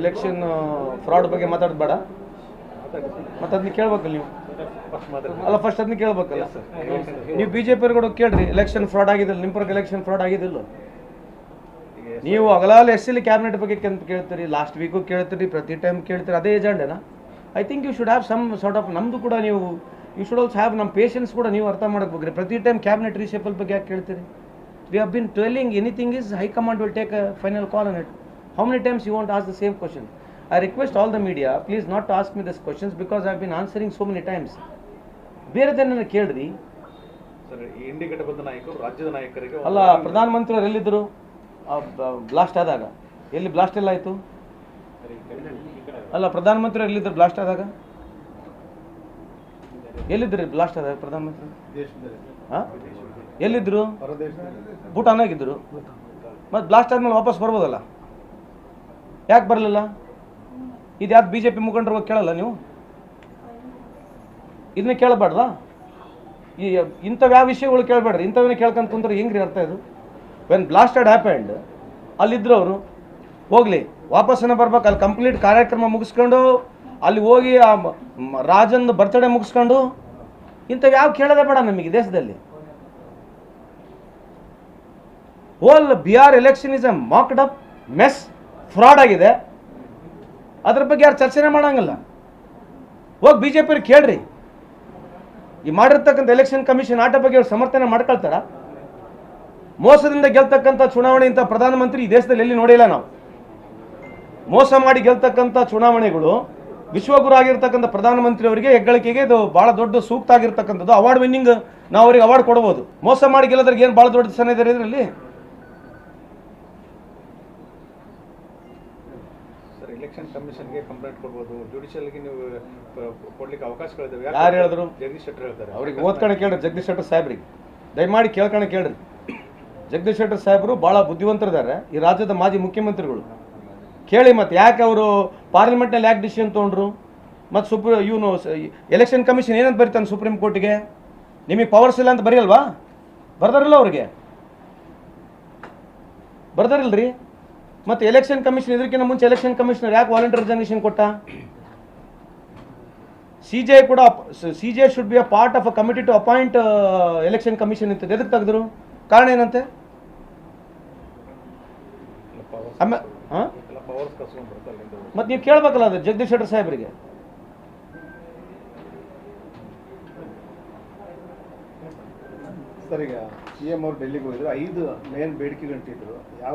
Election fraud ಬಗ್ಗೆ ಮಾತಾಡೋದು ಬೇಡ. ಮತ್ತೆ ಅದನ್ನ ಕೇಳ್ಬೇಕಲ್ಲ ನೀವು? ಅಲ್ಲ ಫಸ್ಟ್ ಅದನ್ನ ಕೇಳ್ಬೇಕಲ್ಲ ನೀವು ಬಿ ಜೆ ಪಿಯವ್ರುಗಳು ಕೇಳ್ರಿ ಎಲೆಕ್ಷನ್ ಫ್ರಾಡ್ ಆಗಿದಿಲ್ಲ ನಿಮ್ಮ ಎಲೆಕ್ಷನ್ ಫ್ರಾಡ್ ಆಗಿದಿಲ್ಲ ನೀವು ಅಗಲಾಲ ಎಸ್ ಎಲ್ ಕ್ಯಾಬಿನೆಟ್ ಬಗ್ಗೆ ಕೇಳ್ತೀರಿ ಲಾಸ್ಟ್ ವೀಕು ಕೇಳ್ತೀರಿ, ಪ್ರತಿ ಟೈಮ್ ಕೇಳ್ತೀರಿ, ಅದೇ ಏಜೆಂಡೇನಾ I think you should have some sort of ನಮ್ಮದು ಕೂಡ ನೀವು ಯು ಶುಡ್ ಆಲ್ಸೋ ಹ್ಯಾವ್ ನಮ್ಮ ಪೇಷನ್ಸ್ ಕೂಡ ನೀವು ಅರ್ಥ ಮಾಡಬೇಕು ಪ್ರತಿ ಟೈಮ್ ಕ್ಯಾಬಿನೆಟ್ ರೀಶೇಪಲ್ ಬಗ್ಗೆ ಯಾಕೆ ಕೇಳ್ತೀರಿ? We have been telling anything is high command will take a final call on it how many times you want ask the same question I request all the media please not ask me this questions because I been answering so many times ಬೇರೆದನ್ನ ಕೇಳ್ರಿ. Sir ಈ ಇಂಡಿ ಘಟಕದ ನಾಯಕರು ರಾಜ್ಯದ ನಾಯಕರಿಗೆ ಅಲ್ಲ ಪ್ರಧಾನಮಂತ್ರಿಯವರು ಎಲ್ಲಿದ್ದರು blast ಆದಾಗ. ಎಲ್ಲಿ ಬ್ಲಾಸ್ಟ್ ಎಲ್ಲ ಆಯಿತು? ಅಲ್ಲ ಪ್ರಧಾನಮಂತ್ರಿ ಎಲ್ಲಿದ್ದರು ಬ್ಲಾಸ್ಟ್ ಆದಾಗ? ಎಲ್ಲಿದ್ರಿ ಬ್ಲಾಸ್ಟ್ ಆದಾಗ ಪ್ರಧಾನಮಂತ್ರಿ ಹಾಂ ಎಲ್ಲಿದ್ದರು ಭೂಟಾನಾಗಿದ್ದರು ಮತ್ತು ಬ್ಲಾಸ್ಟ್ ಆದ್ಮೇಲೆ ವಾಪಸ್ ಬರ್ಬೋದಲ್ಲ? ಯಾಕೆ ಬರಲಿಲ್ಲ? ಇದು ಯಾಕೆ ಬಿ ಜೆ ಪಿ ಮುಖಂಡರು ಕೇಳಲ್ಲ ನೀವು? ಇದನ್ನ ಕೇಳಬಾರ್ದ? ಈ ಇಂಥವು ಯಾವ ವಿಷಯಗಳು ಕೇಳಬೇಡ್ರಿ ಇಂಥವನ್ನ ಕೇಳ್ಕೊಂತ ಕುಂದ್ರೆ ಹೆಂಗ್ರಿ ಅರ್ಥ ಇದು? ವೆನ್ ಬ್ಲಾಸ್ಟೆಡ್ ಹ್ಯಾಪೆಂಡ್ ಅಲ್ಲಿದ್ದರವರು ಹೋಗಲಿ ವಾಪಸ್ಸನ್ನ ಬರ್ಬೇಕು, ಅಲ್ಲಿ ಕಂಪ್ಲೀಟ್ ಕಾರ್ಯಕ್ರಮ ಮುಗಿಸ್ಕೊಂಡು, ಅಲ್ಲಿ ಹೋಗಿ ಆ ರಾಜನ್ ಬರ್ತಡೇ ಮುಗಿಸ್ಕೊಂಡು, ಇಂಥವು ಯಾವ ಕೇಳೋದೇ ಬೇಡ ನಮಗೆ ದೇಶದಲ್ಲಿ. Whole B R election is a mocked up mess fraud ಆಗಿದೆ. ಅದ್ರ ಬಗ್ಗೆ ಯಾರು ಚರ್ಚೆನೇ ಮಾಡೋಂಗಿಲ್ಲ. ಹೋಗಿ ಬಿ ಜೆ ಪಿಯವ್ರು ಕೇಳ್ರಿ. ಈ ಮಾಡಿರ್ತಕ್ಕಂಥ ಎಲೆಕ್ಷನ್ ಕಮಿಷನ್ ಆಟ ಬಗ್ಗೆ ಅವ್ರು ಸಮರ್ಥನೆ ಮಾಡ್ಕೊಳ್ತಾರ? ಮೋಸದಿಂದ ಗೆಲ್ತಕ್ಕಂಥ ಚುನಾವಣೆ ಇಂಥ ಪ್ರಧಾನಮಂತ್ರಿ ಈ ದೇಶದಲ್ಲಿ ಎಲ್ಲಿ ನೋಡಿಲ್ಲ ನಾವು. ಮೋಸ ಮಾಡಿ ಗೆಲ್ತಕ್ಕಂಥ ಚುನಾವಣೆಗಳು ವಿಶ್ವಗುರು ಆಗಿರ್ತಕ್ಕಂಥ ಪ್ರಧಾನಮಂತ್ರಿ ಅವರಿಗೆ ಹೆಗ್ಗಳಿಕೆಗೆ ಇದು ಬಹಳ ದೊಡ್ಡ ಸೂಕ್ತ ಆಗಿರ್ತಕ್ಕಂಥದ್ದು. ಅವಾರ್ಡ್ ವಿನ್ನಿಂಗ್ ನಾವು ಅವ್ರಿಗೆ ಅವಾರ್ಡ್ ಕೊಡ್ಬೋದು. ಮೋಸ ಮಾಡಿ ಗೆಲ್ಲೋದ್ರಿಗೆ ಏನು ಭಾಳ ದೊಡ್ಡ ಸನ ಇದೆ ಇದರಲ್ಲಿ? ಎಲೆಕ್ಷನ್ ಕಮಿಷನ್ಗೆ ಕಂಪ್ಲೇಂಟ್ ಕೊಡ್ಬೋದು. ಜುಡಿಷಿಯಲ್ಗೆ ನೀವು ಕೊಡ್ಲಿಕ್ಕೆ ಅವಕಾಶಗಳಿದಾವೆ. ಯಾರು ಹೇಳಿದ್ರು? ಜಗದೀಶ್ ಶೆಟ್ಟರ್ ಹೇಳ್ತಾರೆ. ಅವ್ರಿಗೆ ಓದ್ಕೊಂಡು ಕೇಳ್ರಿ ಜಗದೀಶ್ ಶೆಟ್ಟರ್ ಸಾಹೇಬ್ರಿಗೆ. ದಯಮಾಡಿ ಕೇಳ್ಕೊಂಡು ಕೇಳ್ರಿ. ಜಗದೀಶ್ ಶೆಟ್ಟರ್ ಸಾಹೇಬರು ಭಾಳ ಬುದ್ಧಿವಂತರಿದ್ದಾರೆ. ಈ ರಾಜ್ಯದ ಮಾಜಿ ಮುಖ್ಯಮಂತ್ರಿಗಳು. ಕೇಳಿ ಮತ್ತೆ ಯಾಕೆ ಅವರು ಪಾರ್ಲಿಮೆಂಟ್ನಲ್ಲಿ ಯಾಕೆ ಡಿಸಿಷನ್ ತೊಗೊಂಡ್ರು? ಮತ್ತು ಸುಪ್ರೀ ಇವನು ಎಲೆಕ್ಷನ್ ಕಮಿಷನ್ ಏನಂತ ಬರೀತಾನೆ ಸುಪ್ರೀಂ ಕೋರ್ಟಿಗೆ ನಿಮಗೆ ಪವರ್ಸ್ ಇಲ್ಲ ಅಂತ ಬರೆಯಲ್ವಾ? ಬರ್ದಾರಲ್ಲ ಅವ್ರಿಗೆ. ಬರ್ದಾರಿಲ್ರಿ? ಮತ್ತು ಎಲೆಕ್ಷನ್ ಕಮಿಷನ್ ಇದಕ್ಕಿಂತ ಮುಂಚೆ ಎಲೆಕ್ಷನ್ ಕಮಿಷನರ್ ಯಾಕೆ ವಾಲಂಟಿಯರ್ ರಿಸರ್ವೇಷನ್ ಕೊಟ್ಟ? ಸಿ ಜೆ ಕೂಡ C J should be a part of a committee to appoint election commission ಅಂತ ಎದಕ್ಕೆ ತೆಗೆದ್ರು? ಕಾರಣ ಏನಂತೆ? ಮತ್ತೆ ನೀವು ಕೇಳಬೇಕಲ್ಲ ಅದು ಜಗದೀಶ್ ಶೆಟ್ಟರ್ ಸಾಹೇಬರಿಗೆ. ಸರ್, ಈಗ ಸಿ ಎಂ ಅವ್ರು ಡೆಲ್ಲಿಗೆ ಹೋಗಿದ್ರು ಐದು ಮೇನ್ ಬೇಡಿಕೆಗಂಟಿದ್ರು ಯಾವ